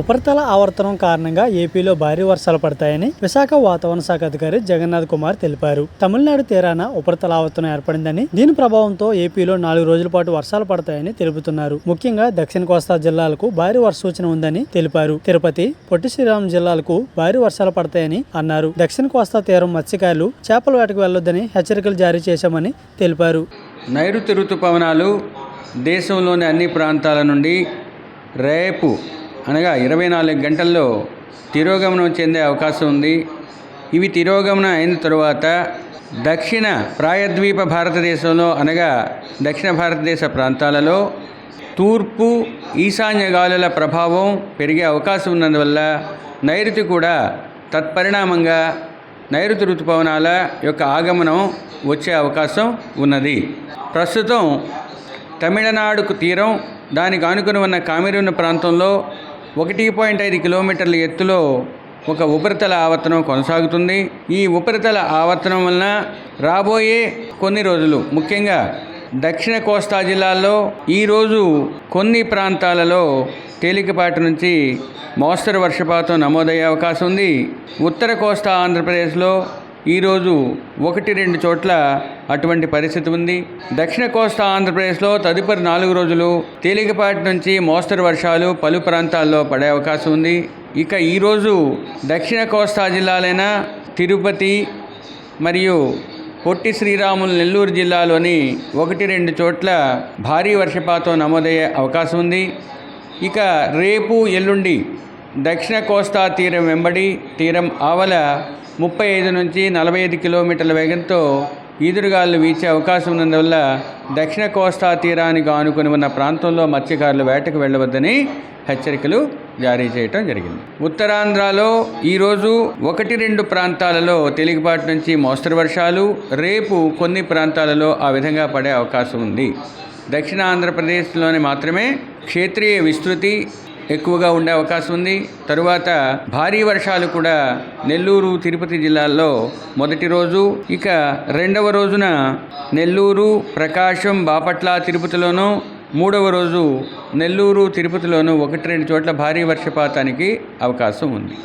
ఉపరితల ఆవర్తనం కారణంగా ఏపీలో భారీ వర్షాలు పడతాయని విశాఖ వాతావరణ శాఖ అధికారి జగన్నాథ్ కుమార్ తెలిపారు. తమిళనాడు తీరాన ఉపరితల ఆవర్తనం ఏర్పడిందని దీని ప్రభావంతో ఏపీలో నాలుగు రోజుల పాటు వర్షాలు పడతాయని తెలుపుతున్నారు. ముఖ్యంగా దక్షిణ కోస్తా జిల్లాలకు భారీ వర్ష సూచన ఉందని తెలిపారు. తిరుపతి పొట్టి శ్రీరామ్ జిల్లాలకు భారీ వర్షాలు పడతాయని అన్నారు. దక్షిణ కోస్తా తీరం మత్స్యకారులు చేపల వేటకు వెళ్ళొద్దని హెచ్చరికలు జారీ చేశామని తెలిపారు. నైరుతి ఋతుపవనాలు దేశంలోని అన్ని ప్రాంతాల నుండి రేపు అనగా ఇరవై నాలుగు గంటల్లో తిరోగమనం చెందే అవకాశం ఉంది. ఇవి తిరోగమనం అయిన తరువాత దక్షిణ ప్రాయద్వీప భారతదేశంలో అనగా దక్షిణ భారతదేశ ప్రాంతాలలో తూర్పు ఈశాన్య గాలుల ప్రభావం పెరిగే అవకాశం ఉన్నందువల్ల నైరుతి కూడా తత్పరిణామంగా నైరుతి ఋతుపవనాల యొక్క ఆగమనం వచ్చే అవకాశం ఉన్నది. ప్రస్తుతం తమిళనాడుకు తీరం దానికి ఆనుకుని ఉన్న కామెరూన్ ప్రాంతంలో ఒకటి పాయింట్ ఐదు కిలోమీటర్ల ఎత్తులో ఒక ఉపరితల ఆవర్తనం కొనసాగుతుంది. ఈ ఉపరితల ఆవర్తనం వలన రాబోయే కొన్ని రోజులు ముఖ్యంగా దక్షిణ కోస్తా జిల్లాల్లో ఈరోజు కొన్ని ప్రాంతాలలో తేలికపాటి నుంచి మోస్తరు వర్షపాతం నమోదయ్యే అవకాశం ఉంది. ఉత్తర కోస్తా ఆంధ్రప్రదేశ్లో ఈరోజు ఒకటి రెండు చోట్ల అటువంటి పరిస్థితి ఉంది. దక్షిణ కోస్తా ఆంధ్రప్రదేశ్లో తదుపరి నాలుగు రోజులు తేలికపాటి నుంచి మోస్తరు వర్షాలు పలు ప్రాంతాల్లో పడే అవకాశం ఉంది. ఇక ఈరోజు దక్షిణ కోస్తా జిల్లాలైన తిరుపతి మరియు పొట్టి శ్రీరాములు నెల్లూరు జిల్లాలోని ఒకటి రెండు చోట్ల భారీ వర్షపాతం నమోదయ్యే అవకాశం ఉంది. ఇక రేపు ఎల్లుండి దక్షిణ కోస్తా తీరం వెంబడి తీరం ఆవల ముప్పై ఐదు నుంచి నలభై ఐదు కిలోమీటర్ల వేగంతో ఈదురుగాలు వీచే అవకాశం ఉన్నందువల్ల దక్షిణ కోస్తా తీరానికి ఆనుకుని ఉన్న ప్రాంతంలో మత్స్యకారులు వేటకు వెళ్ళవద్దని హెచ్చరికలు జారీ చేయటం జరిగింది. ఉత్తరాంధ్రలో ఈరోజు ఒకటి రెండు ప్రాంతాలలో తేలికపాటి నుంచి మోస్తరు వర్షాలు రేపు కొన్ని ప్రాంతాలలో ఆ విధంగా పడే అవకాశం ఉంది. దక్షిణ ఆంధ్రప్రదేశ్లోని మాత్రమే క్షేత్రీయ విస్తృతి ఎక్కువగా ఉండే అవకాశం ఉంది. తరువాత భారీ వర్షాలు కూడా నెల్లూరు తిరుపతి జిల్లాల్లో మొదటి రోజు. ఇక రెండవ రోజున నెల్లూరు ప్రకాశం బాపట్ల తిరుపతిలోనూ మూడవ రోజు నెల్లూరు తిరుపతిలోనూ ఒకటి రెండు చోట్ల భారీ వర్షపాతానికి అవకాశం ఉంది.